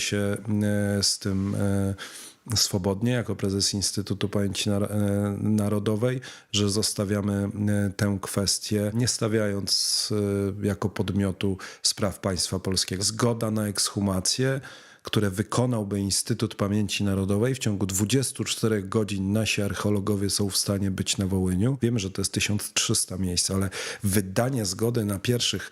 się e, z tym e, swobodnie jako prezes Instytutu Pamięci e, Narodowej, że zostawiamy tę kwestię, nie stawiając jako podmiotu spraw państwa polskiego. Zgoda na ekshumację które wykonałby Instytut Pamięci Narodowej w ciągu 24 godzin nasi archeologowie są w stanie być na Wołyniu. Wiemy, że to jest 1300 miejsc, ale wydanie zgody na pierwszych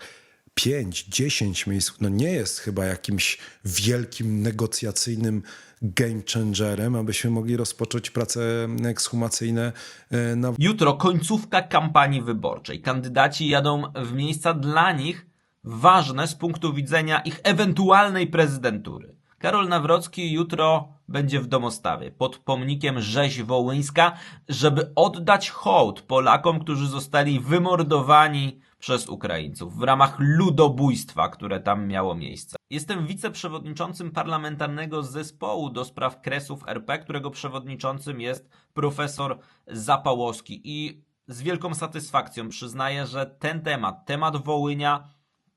5-10 miejsc no nie jest chyba jakimś wielkim negocjacyjnym game changerem, abyśmy mogli rozpocząć prace ekshumacyjne e, na Jutro końcówka kampanii wyborczej. Kandydaci jadą w miejsca dla nich ważne z punktu widzenia ich ewentualnej prezydentury. Karol Nawrocki jutro będzie w Domostawie pod pomnikiem Rzeź Wołyńska, żeby oddać hołd Polakom, którzy zostali wymordowani przez Ukraińców w ramach ludobójstwa, które tam miało miejsce. Jestem wiceprzewodniczącym parlamentarnego zespołu do spraw Kresów RP, którego przewodniczącym jest profesor Zapałowski i z wielką satysfakcją przyznaję, że ten temat, temat Wołynia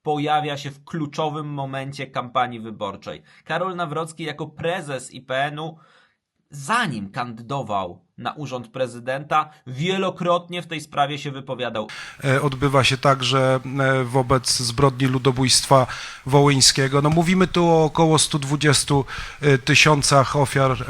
pojawia się w kluczowym momencie kampanii wyborczej. Karol Nawrocki jako prezes IPN-u zanim kandydował na urząd prezydenta, wielokrotnie w tej sprawie się wypowiadał. e, odbywa się także e, wobec zbrodni ludobójstwa wołyńskiego. No mówimy tu o około 120 e, tysiącach ofiar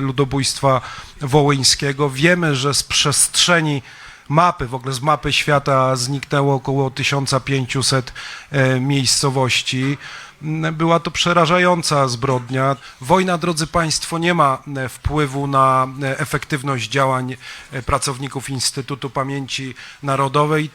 ludobójstwa wołyńskiego. Wiemy, że z przestrzeni mapy, w ogóle z mapy świata zniknęło około 1500 e, miejscowości. Była to przerażająca zbrodnia. Wojna, drodzy Państwo, nie ma e, wpływu na e, efektywność działań e, pracowników Instytutu Pamięci Narodowej,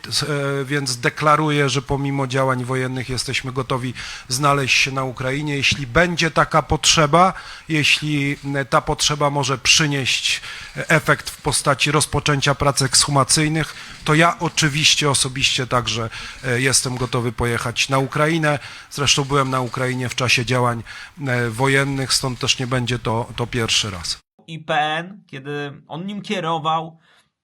więc deklaruję, że pomimo działań wojennych jesteśmy gotowi znaleźć się na Ukrainie. Jeśli będzie taka potrzeba, jeśli ta potrzeba może przynieść efekt w postaci rozpoczęcia prac ekshumacyjnych, to ja oczywiście osobiście także jestem gotowy pojechać na Ukrainę. Zresztą byłem na Ukrainie w czasie działań e, wojennych, stąd też nie będzie to, to pierwszy raz. IPN, kiedy on nim kierował,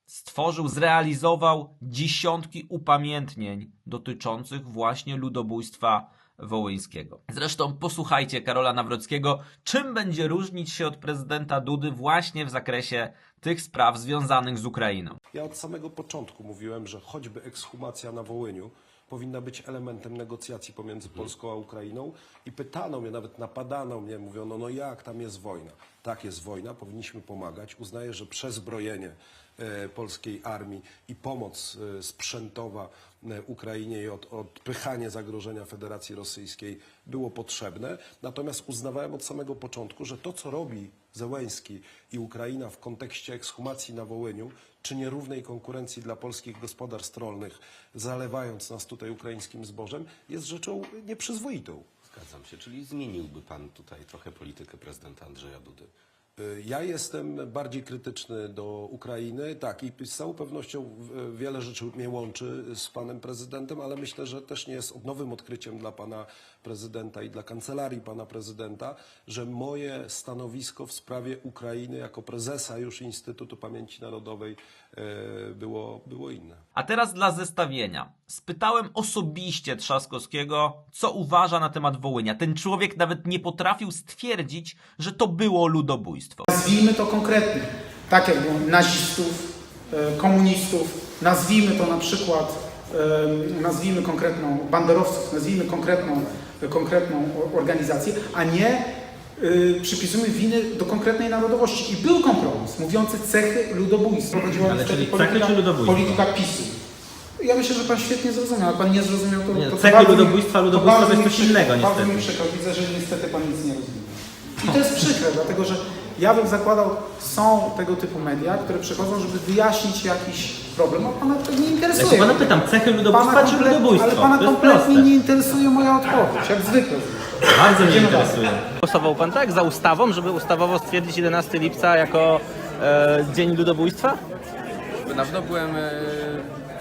stworzył, zrealizował dziesiątki upamiętnień dotyczących właśnie ludobójstwa wołyńskiego. Zresztą posłuchajcie Karola Nawrockiego, czym będzie różnić się od prezydenta Dudy właśnie w zakresie tych spraw związanych z Ukrainą. Ja od samego początku mówiłem, że choćby ekshumacja na Wołyniu powinna być elementem negocjacji pomiędzy Polską a Ukrainą i pytano mnie, nawet napadano mnie, mówiono, no jak, tam jest wojna. Tak, jest wojna, powinniśmy pomagać. Uznaję, że przezbrojenie polskiej armii i pomoc e, sprzętowa e, Ukrainie i od, odpychanie zagrożenia Federacji Rosyjskiej było potrzebne. Natomiast uznawałem od samego początku, że to, co robi Zełęński i Ukraina w kontekście ekshumacji na Wołyniu, czy nierównej konkurencji dla polskich gospodarstw rolnych, zalewając nas tutaj ukraińskim zbożem, jest rzeczą nieprzyzwoitą. Zgadzam się, czyli zmieniłby pan tutaj trochę politykę prezydenta Andrzeja Dudy. Y, Ja jestem bardziej krytyczny do Ukrainy, tak, i z całą pewnością w- wiele rzeczy mnie łączy z panem prezydentem, ale myślę, że też nie jest nowym odkryciem dla pana prezydenta i dla kancelarii pana prezydenta, że moje stanowisko w sprawie Ukrainy jako prezesa już Instytutu Pamięci Narodowej e, było, było inne. A teraz dla zestawienia. Spytałem osobiście Trzaskowskiego, co uważa na temat Wołynia. Ten człowiek nawet nie potrafił stwierdzić, że to było ludobójstwo. Nazwijmy to konkretnie, tak jak było nazistów, e, komunistów, nazwijmy to na przykład, e, nazwijmy konkretną banderowców, nazwijmy konkretną, konkretną o- organizację, a nie e, przypisujmy winy do konkretnej narodowości. I był kompromis mówiący cechy ludobójstwa. Prowadziła Ale czyli polityka, cechy czy ludobójstwa? polityka PiSu. Ja myślę, że pan świetnie zrozumiał. Jak pan nie zrozumiał, to, Nie, to, cechy bardzo ludobójstwa, ludobójstwa to jest coś innego, Bardzo mi niestety. przykro, widzę, że niestety pan nic nie rozumie. I to jest przykre, dlatego że ja bym zakładał, są tego typu media, które przychodzą, żeby wyjaśnić jakiś problem, a pana to nie interesuje. Ja się pana pytam, cechy ludobójstwa Pana czy ludobójstwo? Ale pana kompletnie proste. nie interesuje moja odpowiedź, jak zwykle. Bardzo mnie interesuje. Głosował pan tak za ustawą, żeby ustawowo stwierdzić 11 lipca jako e, Dzień Ludobójstwa? Na pewno byłem e,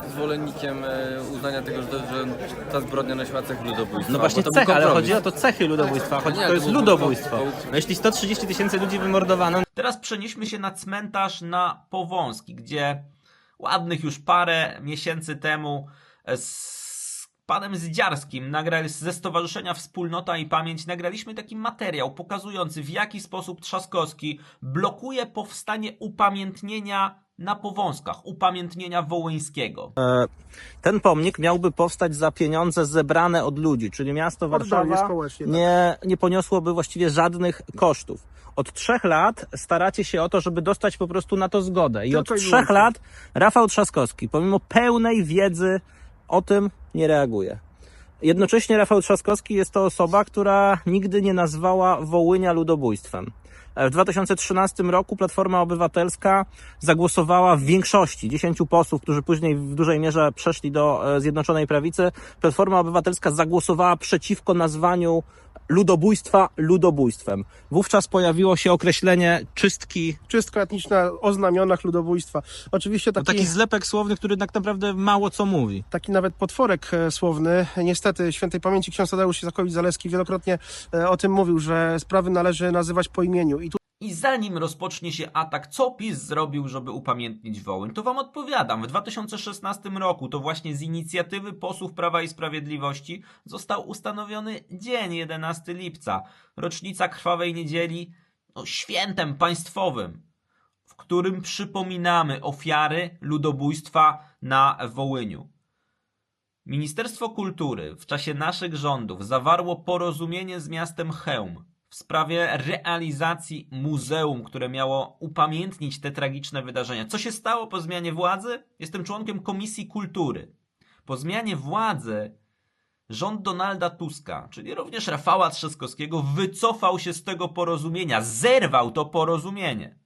zwolennikiem e, uznania tego, że, że ta zbrodnia nosiła cech ludobójstwa. No właśnie cechy, ale chodzi o to cechy ludobójstwa, chodzi, nie, to to jest ludobójstwo. No jeśli 130 tysięcy ludzi wymordowano, Teraz przenieśmy się na cmentarz na Powązki, gdzie ładnych już parę miesięcy temu e, s- panem Zdziarskim nagrali ze Stowarzyszenia Wspólnota i Pamięć nagraliśmy taki materiał pokazujący w jaki sposób Trzaskowski blokuje powstanie upamiętnienia na Powązkach, upamiętnienia wołyńskiego. Ten pomnik miałby powstać za pieniądze zebrane od ludzi, czyli miasto Warszawa nie, nie poniosłoby właściwie żadnych kosztów. Od trzech lat staracie się o to, żeby dostać po prostu na to zgodę. I od trzech lat Rafał Trzaskowski, pomimo pełnej wiedzy o tym, nie reaguje. Jednocześnie Rafał Trzaskowski jest to osoba, która nigdy nie nazwała Wołynia ludobójstwem. W 2013 roku Platforma Obywatelska zagłosowała w większości 10 posłów, którzy później w dużej mierze przeszli do e, Zjednoczonej Prawicy. Platforma Obywatelska zagłosowała przeciwko nazwaniu ludobójstwa ludobójstwem. Wówczas pojawiło się określenie czystki czystka etniczna o znamionach ludobójstwa. Oczywiście taki, taki taki, zlepek słowny, który tak naprawdę mało co mówi. nawet potworek e, słowny. Niestety świętej pamięci ksiądz Tadeusz Zakowicz-Zaleski wielokrotnie e, o tym mówił, że sprawy należy nazywać po imieniu. I tu I zanim rozpocznie się atak, co PiS zrobił, żeby upamiętnić Wołyń, to wam odpowiadam. W 2016 roku to właśnie z inicjatywy posłów Prawa i Sprawiedliwości został ustanowiony dzień 11 lipca, rocznica Krwawej Niedzieli, no, świętem państwowym, w którym przypominamy ofiary ludobójstwa na Wołyniu. Ministerstwo Kultury w czasie naszych rządów zawarło porozumienie z miastem Chełm w sprawie realizacji muzeum, które miało upamiętnić te tragiczne wydarzenia. Co się stało po zmianie władzy? Jestem członkiem Komisji Kultury. Po zmianie władzy rząd Donalda Tuska, czyli również Rafała Trzaskowskiego, wycofał się z tego porozumienia, zerwał to porozumienie.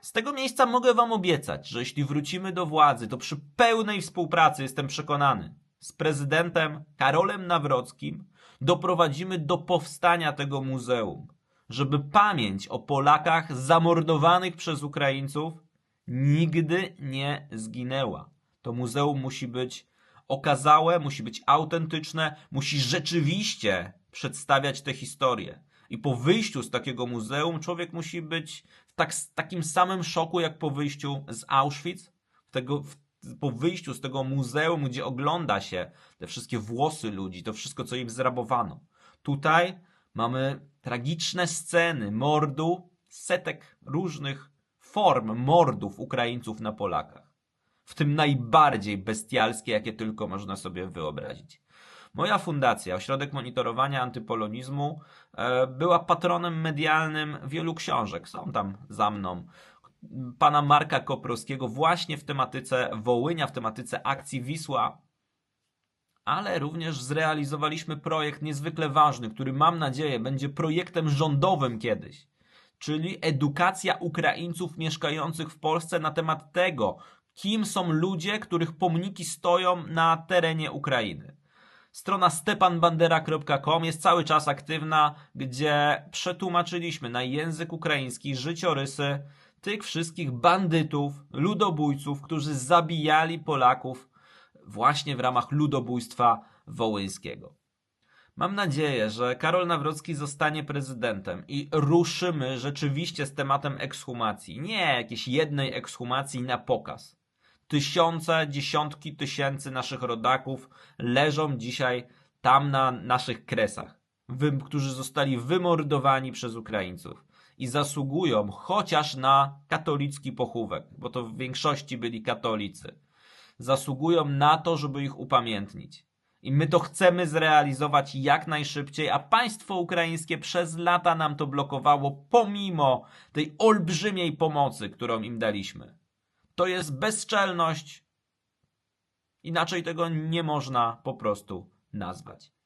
Z tego miejsca mogę Wam obiecać, że jeśli wrócimy do władzy, to przy pełnej współpracy, jestem przekonany, z prezydentem Karolem Nawrockim doprowadzimy do powstania tego muzeum, żeby pamięć o Polakach zamordowanych przez Ukraińców nigdy nie zginęła. To muzeum musi być okazałe, musi być autentyczne, musi rzeczywiście przedstawiać tę historię. I po wyjściu z takiego muzeum człowiek musi być w tak, takim samym szoku jak po wyjściu z Auschwitz, w tego, w, po wyjściu z tego muzeum, gdzie ogląda się te wszystkie włosy ludzi, to wszystko, co im zrabowano. Tutaj mamy tragiczne sceny mordu, setek różnych form mordów Ukraińców na Polakach. W tym najbardziej bestialskie, jakie tylko można sobie wyobrazić. Moja fundacja, Ośrodek Monitorowania Antypolonizmu, e, była patronem medialnym wielu książek. Są tam za mną. Pana Marka Koprowskiego właśnie w tematyce Wołynia, w tematyce akcji Wisła, ale również zrealizowaliśmy projekt niezwykle ważny, który mam nadzieję będzie projektem rządowym kiedyś, czyli edukacja Ukraińców mieszkających w Polsce na temat tego, kim są ludzie, których pomniki stoją na terenie Ukrainy. Strona stepanbandera.com jest cały czas aktywna, gdzie przetłumaczyliśmy na język ukraiński życiorysy tych wszystkich bandytów, ludobójców, którzy zabijali Polaków właśnie w ramach ludobójstwa wołyńskiego. Mam nadzieję, że Karol Nawrocki zostanie prezydentem i ruszymy rzeczywiście z tematem ekshumacji. Nie jakiejś jednej ekshumacji na pokaz. Tysiące, dziesiątki tysięcy naszych rodaków leżą dzisiaj tam na naszych kresach, którzy zostali wymordowani przez Ukraińców i zasługują chociaż na katolicki pochówek, bo to w większości byli katolicy. Zasługują na to, żeby ich upamiętnić. I my to chcemy zrealizować jak najszybciej, a państwo ukraińskie przez lata nam to blokowało, pomimo tej olbrzymiej pomocy, którą im daliśmy. To jest bezczelność. Inaczej tego nie można po prostu nazwać.